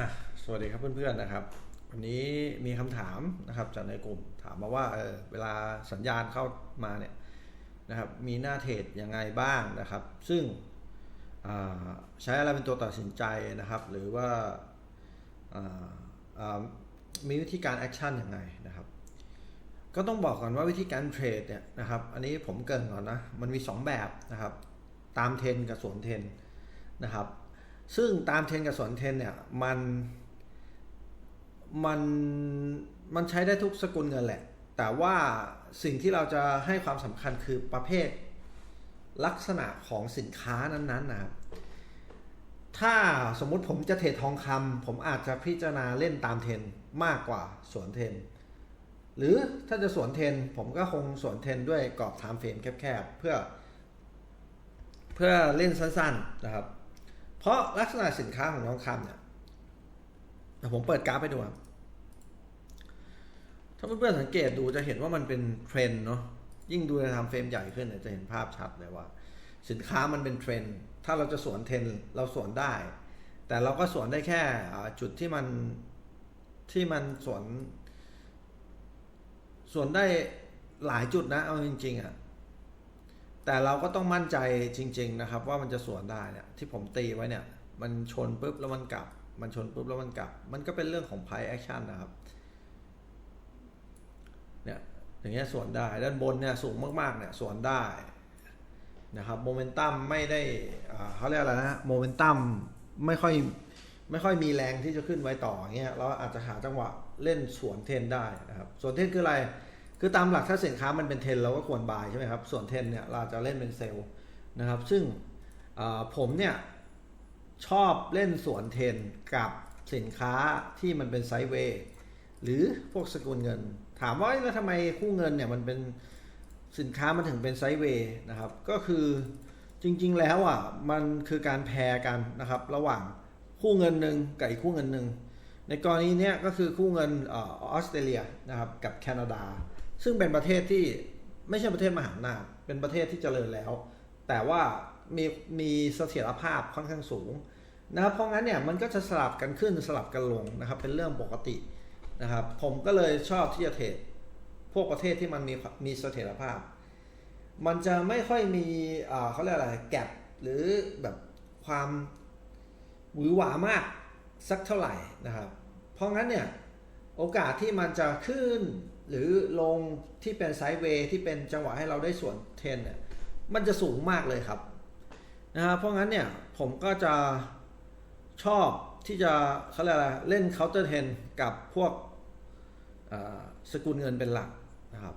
อะสวัสดีครับเพื่อนๆนะครับ วันนี้มีคำถามนะครับจากในกลุ่มถามมาว่าเออเวลาสัญญาณเข้ามาเนี่ยนะครับมีหน้าเทรดยังไงบ้างนะครับ ซึ่งใช้อะไรเป็นตัวตัดสินใจนะครับ หรือว่าาามีวิธีการแอคชั่นยังไงนะครับ ก็ต้องบอกก่อนว่าวิธีการเทรดเนี่ยนะครับอันนี้ผมเกินก่อนนะ มันมี 2 แบบนะครับ ตามเทรนกับสวนเทรนนะครับ ซึ่งตามเทนกับสวนเทนเนี่ยมันมันมันใช้ได้ทุกสกุลเงินแหละ แต่ว่าสิ่งที่เราจะให้ความสำคัญคือประเภทลักษณะของสินค้านั้นๆนะครับถ้าสมมุติผมจะเทรดทองคำผมอาจจะพิจารณาเล่นตามเทนมากกว่าสวนเทน หรือถ้าจะสวนเทนผมก็คงสวนเทนด้วยกรอบไทม์เฟรมแคบๆเพื่อ เพื่อเล่นสั้นๆนะครับ เพราะลักษณะสินค้าของทองคำเนี่ยผมเปิดกราฟให้ดูครับถ้าเพื่อนๆสังเกตดูจะเห็นว่ามันเป็นเทรนเนาะยิ่งดูในทม์เฟรมใหญ่ขึ้นเนี่ยจะเห็นภาพชัดเลยว่า สินค้ามันเป็นเทรนถ้าเราจะสวนเทรนเราสวนได้ แต่เราก็สวนได้แค่จุดที่มันที่มันสวน สวนได้หลายจุดนะเอาจริงๆอะ่ะ แต่เราก็ต้องมั่นใจจริง ๆ นะครับ ว่ามันจะสวนได้เนี่ยที่ผมตีไว้เนี่ย มันชนปุ๊บแล้วมันกลับ มันชนปุ๊บแล้วมันกลับ มันก็เป็นเรื่องของ price action นะครับเนี่ยอย่างเงี้ยสวนได้ด้านบนเนี่ยสูงมากๆเนี่ยสวนได้นะครับโมเมนตัมไม่ได้อ่าเขาเรียกอะไรนะโมเมนตัมไม่ค่อยไม่ค่อยมีแรงที่จะขึ้นไว้ต่อเงี้ยเราอาจจะหาจังหวะเล่นสวนเทนได้นะครับสวนเทนคืออะไร คือตามหลักถ้าสินค้ามันเป็นเทรนเราก็ควรบายใช่ไหมครับส่วนเทรนเนี่ยเราจะเล่นเป็นเซลล์นะครับ ซึ่งผมเนี่ยชอบเล่นสวนเทรนกับสินค้าที่มันเป็นไซด์เวย์หรือพวกสกุลเงิน ถามว่าแล้วทำไมคู่เงินเนี่ยมันเป็นสินค้ามันถึงเป็นไซด์เวย์นะครับ ก็คือจริง ๆ แล้วอะมันคือการแพรกันนะครับ ระหว่างคู่เงินหนึ่งกับอีกคู่เงินหนึ่งในกรณีเนี้ยก็คือคู่เงินออสเตรเลียนะครับกับแคนาดา ซึ่งเป็นประเทศที่ไม่ใช่ประเทศมหาอำนาจเป็นประเทศที่เจริญแล้ว แต่ว่ามีมีเสถียรภาพค่อนข้างสูงนะครับเพราะงั้นเนี่ยมันก็จะสลับกันขึ้นสลับกันลงนะครับ เป็นเรื่องปกตินะครับ ผมก็เลยชอบที่จะเทรดพวกประเทศที่มันมีมีเสถียรภาพ มันจะไม่ค่อยมีเอ่อเขาเรียกอะไรแกลบหรือแบบความหวือหวามากสักเท่าไหร่นะครับ เพราะงั้นเนี่ยโอกาสที่มันจะขึ้น หรือลงที่เป็นไซด์เวย์ที่เป็นจังหวะให้เราได้ส่วนเทนเนี่ยมันจะสูงมากเลยครับนะครับเพราะงั้นเนี่ยผมก็จะชอบที่จะเขาเรียกอะไรเล่นเคาน์เตอร์เทนกับพวกสกุลเงินเป็นหลักนะครับ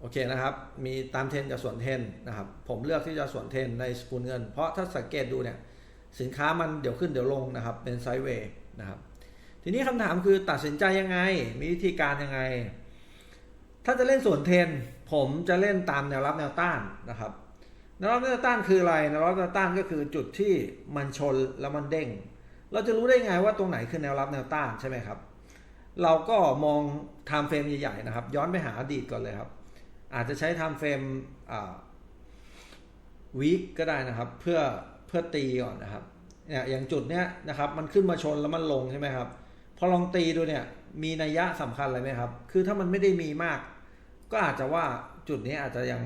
โอเคนะครับ มีตามเทนกับส่วนเทนนะครับ ผมเลือกที่จะส่วนเทนในสกุลเงิน เพราะถ้าสังเกตดูเนี่ยสินค้ามันเดี๋ยวขึ้นเดี๋ยวลงนะครับ เป็นไซด์เวย์นะครับ ทีนี้คำถามคือตัดสินใจยังไง มีวิธีการยังไง ถ้าจะเล่นส่วนเทน ผมจะเล่นตามแนวรับแนวต้านนะครับ แนวรับแนวต้านคืออะไร แนวรับแนวต้านก็คือจุดที่มันชนแล้วมันเด้ง เราจะรู้ได้ไงว่าตรงไหนคือแนวรับแนวต้านใช่ไหมครับ เราก็มองไทม์เฟรมใหญ่ๆนะครับ ย้อนไปหาอดีตก่อนเลยครับ อาจจะใช้ไทม์เฟรมวีคก็ได้นะครับ เพื่อเพื่อตีก่อนนะครับเนี่ยอย่างจุดเนี้ยนะครับ มันขึ้นมาชนแล้วมันลงใช่ไหมครับ พอลองตีดูเนี่ย มีนัยยะสำคัญอะไรไหมครับ คือถ้ามันไม่ได้มีมาก ก็อาจจะว่าจุดนี้อาจจะยัง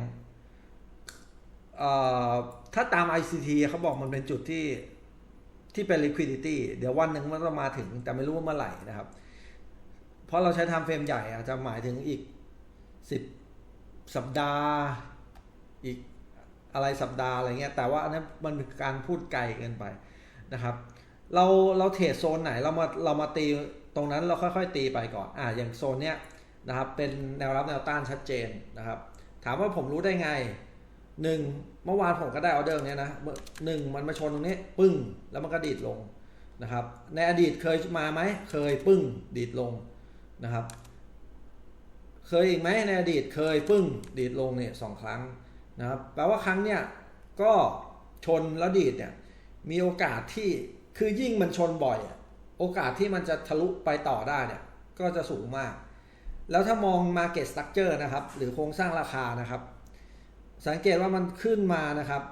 ถ้าตาม ICT เขาบอกมันเป็นจุดที่ที่เป็น liquidity เดี๋ยววันหนึ่งมันจะมาถึงแต่ไม่รู้ว่าเมื่อไหร่นะครับ เพราะเราใช้ไทม์เฟรมใหญ่อาจจะหมายถึงอีกสิบสัปดาห์ อีกอะไรสัปดาห์อะไรเงี้ย แต่ว่าอันนั้นมันเป็นการพูดไกลเกินไปนะครับ เราเราเทรดโซนไหนเรามาเรามาตีตรงนั้นเราค่อยๆตีไปก่อนอ่าอย่างโซนเนี้ยนะครับเป็นแนวรับแนวต้านชัดเจนนะครับ ถามว่าผมรู้ได้ไงหนึ่งเมื่อวานผมก็ได้ออเดอร์เนี้ยนะหนึ่งมันมาชนตรงนี้ปึ้งแล้วมันก็ดีดลงนะครับ ในอดีตเคยมาไหมเคยปึ้งดีดลงนะครับ เคยอีกไหมในอดีตเคยปึ้งดีดลงเนี่ยสองครั้งนะครับแปลว่าครั้งเนี่ยก็ชนแล้วดีดเนี่ยมีโอกาสที่ คือยิ่งมันชนบ่อย โอกาสที่มันจะทะลุไปต่อได้เนี่ยก็จะสูงมาก แล้วถ้ามอง Market Structure นะครับ หรือโครงสร้างราคานะครับ สังเกตว่ามันขึ้นมานะครับ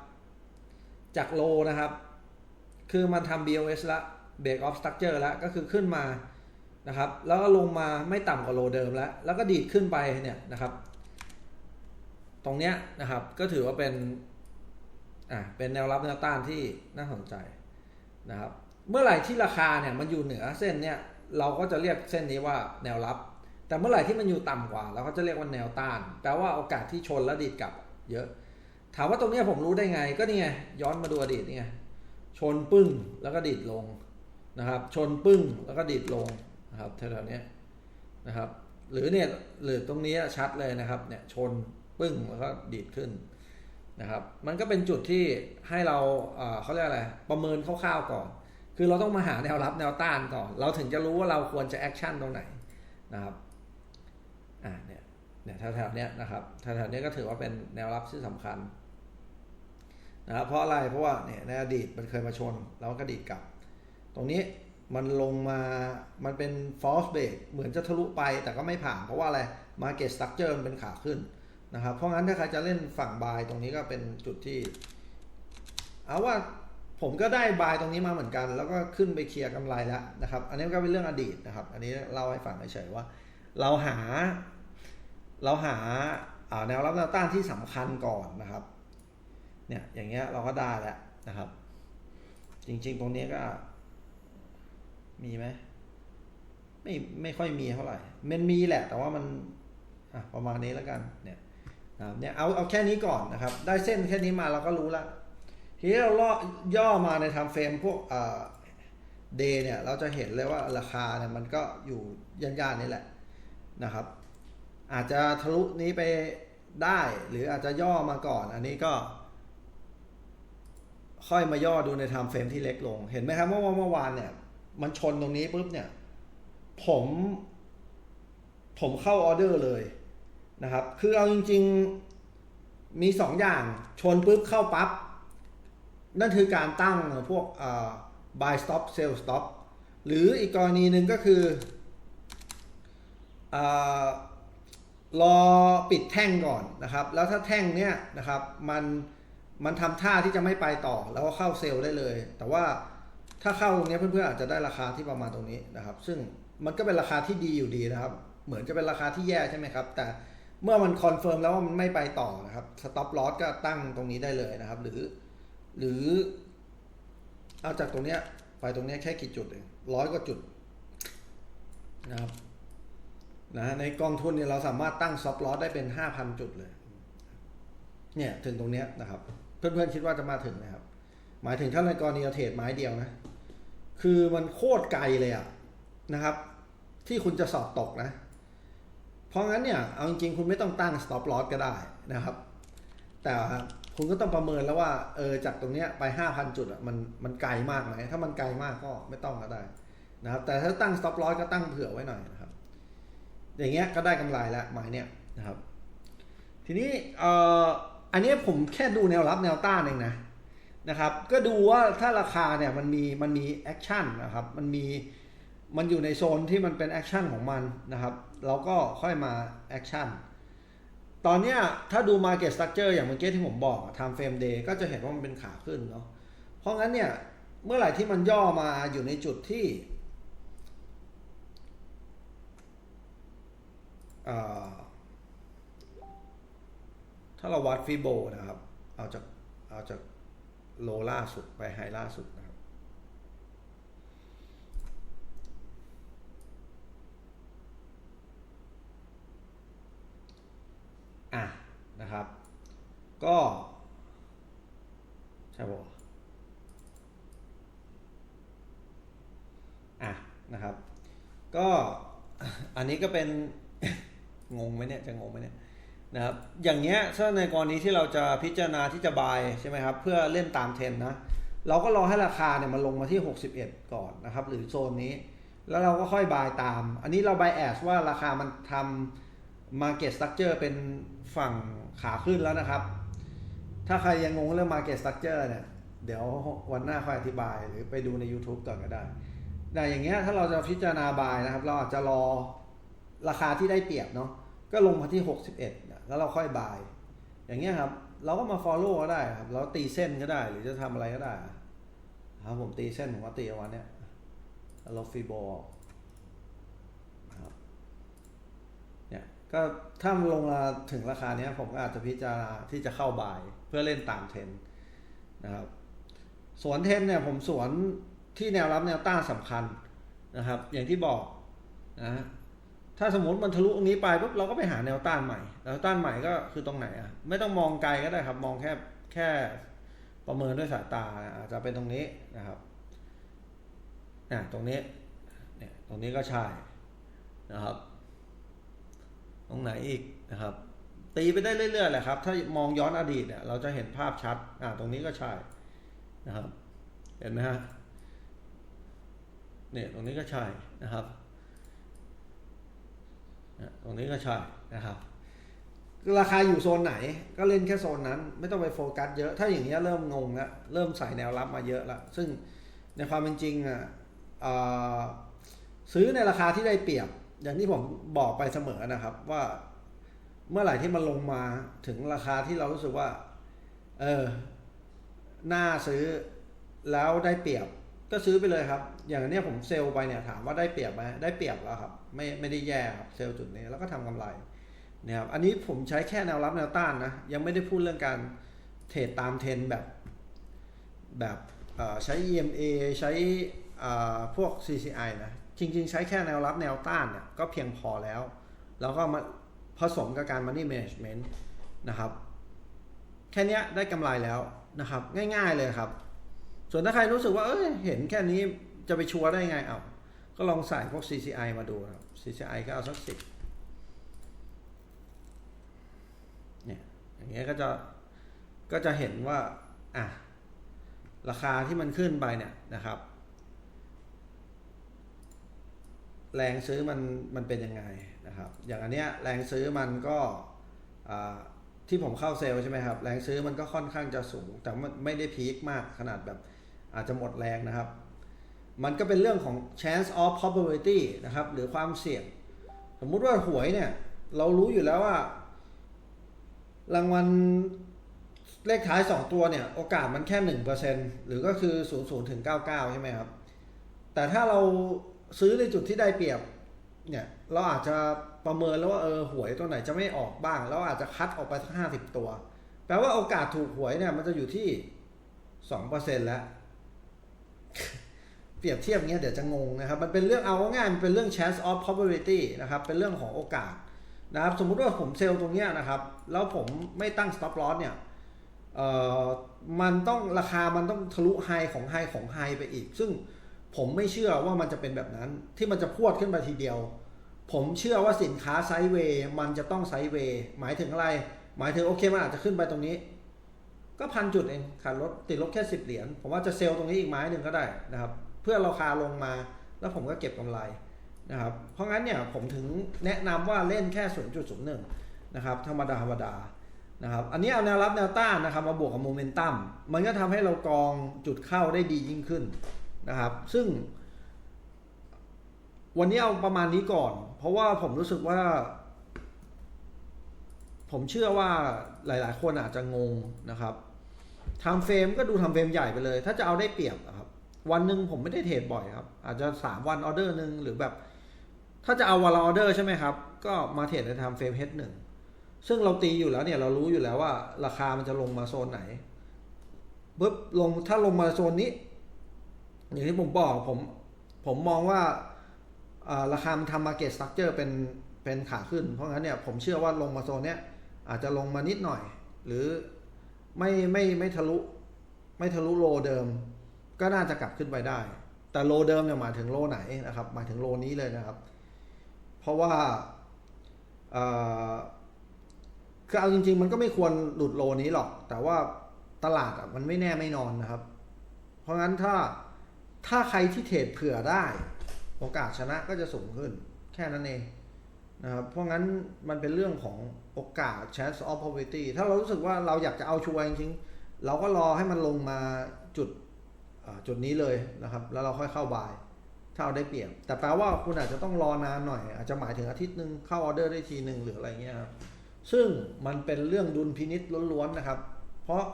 จากโลนะครับ คือมันทำ BOS ละ break off structure แล้วก็คือขึ้นมานะครับ แล้วก็ลงมาไม่ต่ำกว่าโลเดิมแล้ว แล้วก็ดีดขึ้นไปเนี่ยนะครับ ตรงเนี้ยนะครับก็ถือว่าเป็นอ่าเป็นแนวรับแนวต้านที่น่าสนใจ นะครับ เมื่อไหร่ที่ราคาเนี่ยมันอยู่เหนือเส้นเนี่ยเราก็จะเรียกเส้นนี้ว่าแนวรับ แต่เมื่อไหร่ที่มันอยู่ต่ำกว่า เราก็จะเรียกว่าแนวต้าน แปลว่าโอกาสที่ชนแล้วดีดกลับเยอะ ถามว่าตรงนี้ผมรู้ได้ไง ก็นี่ไงย้อนมาดูอดีตนี่ไงชนปึ้งแล้วก็ดีดลงนะครับ ชนปึ้งแล้วก็ดีดลงนะครับแถวๆนี้นะครับ หรือเนี่ยหรือตรงนี้ชัดเลยนะครับเนี่ยชนปึ้งแล้วก็ดีดขึ้น นะครับ มันก็เป็นจุดที่ให้เราเขาเรียกอะไร ประเมินคร่าวๆก่อน คือเราต้องมาหาแนวรับแนวต้านก่อน เราถึงจะรู้ว่าเราควรจะแอคชั่นตรงไหนนะครับ อ่าเนี่ย เนี่ยแถวๆเนี้ยนะครับ แถวๆเนี้ยก็ถือว่าเป็นแนวรับที่สำคัญนะครับ เพราะอะไร เพราะว่าเนี่ยในอดีตมันเคยมาชน แล้วก็ดีดกลับ ตรงนี้มันลงมา มันเป็น false break เหมือนจะทะลุไปแต่ก็ไม่ผ่าน เพราะว่าอะไร market structure มันเป็นขาขึ้น นะครับ เพราะงั้นถ้าใครจะเล่นฝั่งบายตรงนี้ก็เป็นจุดที่เอาว่าผมก็ได้บายตรงนี้มาเหมือนกัน แล้วก็ขึ้นไปเคลียร์กำไรแล้วนะครับ อันนี้ก็เป็นเรื่องอดีตนะครับ อันนี้เล่าให้ฟังเฉยๆว่า เราหา เราหาแนวรับแนวต้านที่สำคัญก่อนนะครับ เนี่ยอย่างเงี้ยเราก็ได้แล้วนะครับ จริงๆตรงนี้ก็ มีไหมไม่ไม่ค่อยมีเท่าไหร่มันมีแหละ แต่ว่ามันประมาณนี้แล้วกันเนี่ย นะครับเนี่ยเอาเอาแค่นี้ก่อนนะครับ ได้เส้นแค่นี้มาเราก็รู้แล้วทีนี้เราล่อย่อมาในทำเฟรมพวกเอ่อเดเนี่ยเราจะเห็นเลยว่าราคาเนี่ยมันก็อยู่ย่านๆนี้แหละนะครับ อาจจะทะลุนี้ไปได้หรืออาจจะย่อมาก่อน อันนี้ก็ ค่อยมาย่อดูในไทม์เฟรมที่เล็กลง เห็นไหมครับว่าเมื่อวานเนี่ย มันชนตรงนี้ปุ๊บเนี่ย ผม ผมเข้าออเดอร์เลย นะครับ คือเอาจริง ๆ มีสองอย่าง ชนปุ๊บเข้าปั๊บ นั่นคือการตั้งพวก buy stop sell stop หรืออีกกรณีหนึ่งก็คืออรอปิดแท่งก่อนนะครับ แล้วถ้าแท่งเนี้ยนะครับ มัน มันทำท่าที่จะไม่ไปต่อ แล้วก็เข้าเซลล์ได้เลย แต่ว่าถ้าเข้าตรงนี้เพื่อนๆอาจจะได้ราคาที่ประมาณตรงนี้นะครับ ซึ่งมันก็เป็นราคาที่ดีอยู่ดีนะครับ เหมือนจะเป็นราคาที่แย่ใช่ไหมครับ แต่ เมื่อมันคอนเฟิร์มแล้วว่ามันไม่ไปต่อนะครับสต็อปลอสก็ตั้งตรงนี้ได้เลยนะครับ หรือ หรือ เอาจากตรงเนี้ย ไปตรงเนี้ยแค่กี่จุดเองร้อยกว่าจุดนะครับนะในกองทุนเนี่ยเราสามารถตั้งซ็อปลอสได้เป็นห้าพันจุดเลย เนี่ยถึงตรงเนี้ยนะครับ เพื่อนๆคิดว่าจะมาถึงนะครับ หมายถึงถ้าในกรณีเราเทรดไม้เดียวนะ คือมันโคตรไกลเลยอะนะครับ ที่คุณจะสอบตกนะ เพราะงั้นเนี่ยเอาจริงๆคุณไม่ต้องตั้ง stop loss ก็ได้นะครับ แต่คุณก็ต้องประเมินแล้วว่าเออจากตรงเนี้ยไป 5,000 จุดมันมันไกลมากไหมถ้ามันไกลมากก็ไม่ต้องก็ได้นะครับ แต่ถ้าตั้ง stop loss ก็ตั้งเผื่อไว้หน่อยนะครับ อย่างเงี้ยก็ได้กำไรแล้วหมายเนี่ยนะครับ ทีนี้เอ่ออันนี้ผมแค่ดูแนวรับแนวต้านเองนะนะครับ ก็ดูว่าถ้าราคาเนี่ยมันมีมันมีแอคชั่นนะครับ มันมีม มันอยู่ในโซนที่มันเป็นแอคชั่นของมันนะครับ เราก็ค่อยมาแอคชั่น ตอนนี้ถ้าดู Market Structure อย่างเมื่อกี้ที่ผมบอก Time Frame Day ก็จะเห็นว่ามันเป็นขาขึ้นเนาะ เพราะงั้นเนี่ยเมื่อไหร่ที่มันย่อมาอยู่ในจุดที่ถ้าเราวัดฟีโบนะครับ เอาจากเอาจากโลล่าสุดไปไฮล่าสุดนะครับ ก็ ใช่ปะวะอะนะครับ ก็ อันนี้ก็เป็น งงไหมเนี่ยจะงงไหมเนี่ยนะครับ อย่างเงี้ยถ้าในกรณีที่เราจะพิจารณาที่จะบายใช่ไหมครับ เพื่อเล่นตามเทรนนะ เราก็รอให้ราคาเนี่ยมันลงมาที่ 61 ก่อนนะครับ หรือโซนนี้ แล้วเราก็ค่อยบายตาม อันนี้เราบายแอสว่าราคามันทำ Market Structure เป็นฝั่งขาขึ้นแล้วนะครับ ถ้าใครยังงงเรื่อง Market Structure เนี่ย เดี๋ยววันหน้าค่อยอธิบายหรือไปดูใน YouTube ก่อนก็ได้ แต่อย่างเงี้ยถ้าเราจะพิจารณาบายนะครับ เราอาจจะรอราคาที่ได้เปรียบเนาะก็ลงมาที่ 61เนี่ยแล้วเราค่อยบาย อย่างเงี้ยครับ เราก็มา follow ก็ได้ครับเราตีเส้นก็ได้ หรือจะทำอะไรก็ได้ครับผมตีเส้นผมก็ตีเอาวันเนี้ยลบฟีโบออกนะครับเนี่ยก็ถ้ามันลงมาถึงราคาเนี้ยผมก็อาจจะพิจารณาที่จะเข้าบายเพื่อเล่นตามเทรนนะครับสวนเทรนเนี่ยผมสวน ที่แนวรับแนวต้านสำคัญนะครับ อย่างที่บอกนะถ้าสมมติมันทะลุตรงนี้ไปปุ๊บเราก็ไปหาแนวต้านใหม่แนวต้านใหม่ก็คือตรงไหนอะไม่ต้องมองไกลก็ได้ครับ มองแค่แค่ประเมินด้วยสายตาอาจจะเป็นตรงนี้นะครับอะตรงนี้เนี่ยตรงนี้ก็ใช่นะครับ ตรงไหนอีกนะครับ ตีไปได้เรื่อยๆแหละครับ ถ้ามองย้อนอดีตเนี่ยเราจะเห็นภาพชัดอ่าตรงนี้ก็ใช่นะครับ เห็นไหมฮะ เนี่ยตรงนี้ก็ใช่นะครับตรงนี้ก็ใช่นะครับ ราคาอยู่โซนไหนก็เล่นแค่โซนนั้น ไม่ต้องไปโฟกัสเยอะ ถ้าอย่างนี้เริ่มงงแล้วเริ่มใส่แนวรับมาเยอะล้วซึ่งในความเป็นจริงอะซื้อในราคาที่ได้เปรียบ อย่างที่ผมบอกไปเสมอนะครับว่าเมื่อไหร่ที่มันลงมาถึงราคาที่เรารู้สึกว่า เออ น่าซื้อแล้วได้เปรียบ ก็ซื้อไปเลยครับ อย่างนเนี้ยผมเซลล์ไปเนี่ยถามว่าได้เปรียบไหมได้เปรียบแล้วครับ ไม่ไม่ได้แย่ครับเซลล์จุดนี้แล้วก็ทำกำไรนะครับอันนี้ผมใช้แค่แนวรับแนวต้านนะยังไม่ได้พูดเรื่องการเทรดตามเทรนแบบแบบใช้ EMA ใช้เอ่อพวก CCI นะจริง ๆ ใช้แค่แนวรับแนวต้านเนี่ยก็เพียงพอแล้ว แล้วก็มาผสมกับการ money management นะครับ แค่นี้ได้กำไรแล้วนะครับ ง่ายๆเลยครับ ส่วนถ้าใครรู้สึกว่าเอ้ยเห็นแค่นี้จะไปชัวร์ได้ไงเอาก็ลองใส่พวก CCI มาดูครับ CCI ก็เอาสักสิบเนี่ยอย่างเงี้ยก็จะก็จะเห็นว่าอะราคาที่มันขึ้นไปเนี่ยนะครับ แรงซื้อมันมันเป็นยังไงนะครับ อย่างอันเนี้ยแรงซื้อมันก็ที่ผมเข้าเซลล์ใช่ไหมครับ แรงซื้อมันก็ค่อนข้างจะสูง แต่มันไม่ได้พีคมากขนาดแบบ อาจจะหมดแรงนะครับ มันก็เป็นเรื่องของ chance of probability นะครับ หรือความเสี่ยง สมมุติว่าหวยเนี่ย เรารู้อยู่แล้วว่า รางวัลเลขท้าย 2 ตัวเนี่ย โอกาสมันแค่ 1%หรือก็คือ 00ถึง99 ใช่ไหมครับ แต่ถ้าเราซื้อในจุดที่ได้เปรียบเนี่ย เราอาจจะประเมินแล้วว่าเออหวยตัวไหนจะไม่ออกบ้าง แล้วอาจจะคัดออกไปสักห้าสิบตัว แปลว่าโอกาสถูกหวยเนี่ยมันจะอยู่ที่สองเปอร์เซ็นแล้ว เปรียบเทียบเงี้ยเดี๋ยวจะงงนะครับ มันเป็นเรื่องเอาง่ายมันเป็นเรื่อง chance of probability นะครับ เป็นเรื่องของโอกาสนะครับ สมมุติว่าผมเซลล์ตรงเนี้ยนะครับ แล้วผมไม่ตั้ง stop loss เนี่ยเอ่อมันต้องราคามันต้องทะลุไฮของไฮของไฮไปอีก ซึ่งผมไม่เชื่อว่ามันจะเป็นแบบนั้นที่มันจะพวดขึ้นไปทีเดียว ผมเชื่อว่าสินค้าไซด์เวย์มันจะต้องไซด์เวย์หมายถึงอะไร หมายถึงโอเคมันอาจจะขึ้นไปตรงนี้ ก็พันจุดเองขาดลดติดลบแค่สิบเหรียญผมว่าจะเซลล์ตรงนี้อีกไม้หนึ่งก็ได้นะครับ เพื่อราคาลงมาแล้วผมก็เก็บกำไรนะครับ เพราะงั้นเนี่ยผมถึงแนะนำว่าเล่นแค่ 0.01นะครับธรรมดาธรรมดานะครับอันนี้เอาแนวรับแนวต้านนะครับมาบวกกับโมเมนตัมมันก็ทำให้เรากรองจุดเข้าได้ดียิ่งขึ้นนะครับ ซึ่ง วันนี้เอาประมาณนี้ก่อน เพราะว่าผมรู้สึกว่า ผมเชื่อว่าหลาย ๆ คนอาจจะงงนะครับ ทำเฟรมก็ดูทำเฟรมใหญ่ไปเลย ถ้าจะเอาได้เปรียบอะครับ วันหนึ่งผมไม่ได้เทรดบ่อยครับ อาจจะสามวันออเดอร์หนึ่งหรือแบบ ถ้าจะเอาวันละออเดอร์ใช่ไหมครับ ก็มาเทรดในทำเฟรมเฮดหนึ่งซึ่งเราตีอยู่แล้วเนี่ยเรารู้อยู่แล้วว่า ราคามันจะลงมาโซนไหนปุ๊บลงถ้าลงมาโซนนี้ อย่างที่ผมบอกผม ผมมองว่าอ่าราคามันทำมาเก็ตสตั๊กเจอร์เป็นเป็นขาขึ้น เพราะงั้นเนี่ยผมเชื่อว่าลงมาโซนเนี้ยอาจจะลงมานิดหน่อย หรือ ไม่ไม่ไม่ทะลุ ไม่ทะลุโลเดิม ก็น่าจะกลับขึ้นไปได้ แต่โลเดิมเนี่ยหมายถึงโลไหนนะครับหมายถึงโลนี้เลยนะครับ เพราะว่าคือเอาจริง ๆ มันก็ไม่ควรหลุดโลนี้หรอก แต่ว่าตลาดอะมันไม่แน่ไม่นอนนะครับ เพราะงั้นถ้าถ้าใครที่เทรดเผื่อได้โอกาสชนะก็จะสูงขึ้น แค่นั้นเองนะครับเพราะงั้นมันเป็นเรื่องของ โอกาส chance of probability ถ้าเรารู้สึกว่าเราอยากจะเอาชัวร์จริงๆ เราก็รอให้มันลงมาจุดจุดนี้เลยนะครับ แล้วเราค่อยเข้าบายถ้าเอาได้เปรียบ แต่แปลว่าคุณอาจจะต้องรอนานหน่อย อาจจะหมายถึงอาทิตย์หนึ่งเข้าออเดอร์ได้ทีหนึ่งหรืออะไรเงี้ยครับซึ่งมันเป็นเรื่องดุลพินิษล้วนๆนะครับ เพราะ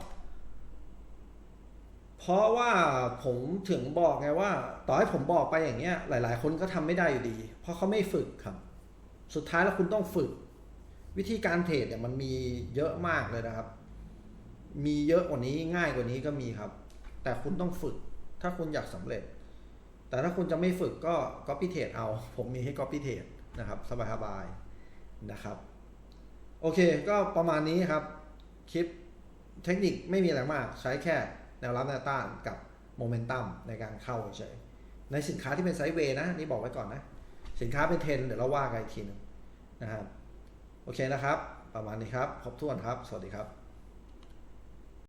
เพราะว่าผมถึงบอกไงว่า ต่อให้ผมบอกไปอย่างเงี้ย หลาย ๆ คนก็ทำไม่ได้อยู่ดี เพราะเขาไม่ฝึกครับ สุดท้ายแล้วคุณต้องฝึก วิธีการเทรดเนี่ยมันมีเยอะมากเลยนะครับ มีเยอะกว่านี้ง่ายกว่านี้ก็มีครับ แต่คุณต้องฝึก ถ้าคุณอยากสำเร็จ แต่ถ้าคุณจะไม่ฝึกก็ copy trade เอา ผมมีให้ copy trade นะครับ สบายๆนะครับ โอเค ก็ประมาณนี้ครับ คลิปเทคนิคไม่มีอะไรมาก ใช้แค่แนวรับแนวต้านกับโมเมนตัมในการเข้าเฉยในสินค้าที่เป็นไซด์เวย์นะ นี่บอกไว้ก่อนนะ สินค้าเป็นเทรนเดี๋ยวเราว่ากันอีกทีหนึงนะครับ โอเคนะครับ ประมาณนี้ครับ ครบถ้วนครับ สวัสดีครับ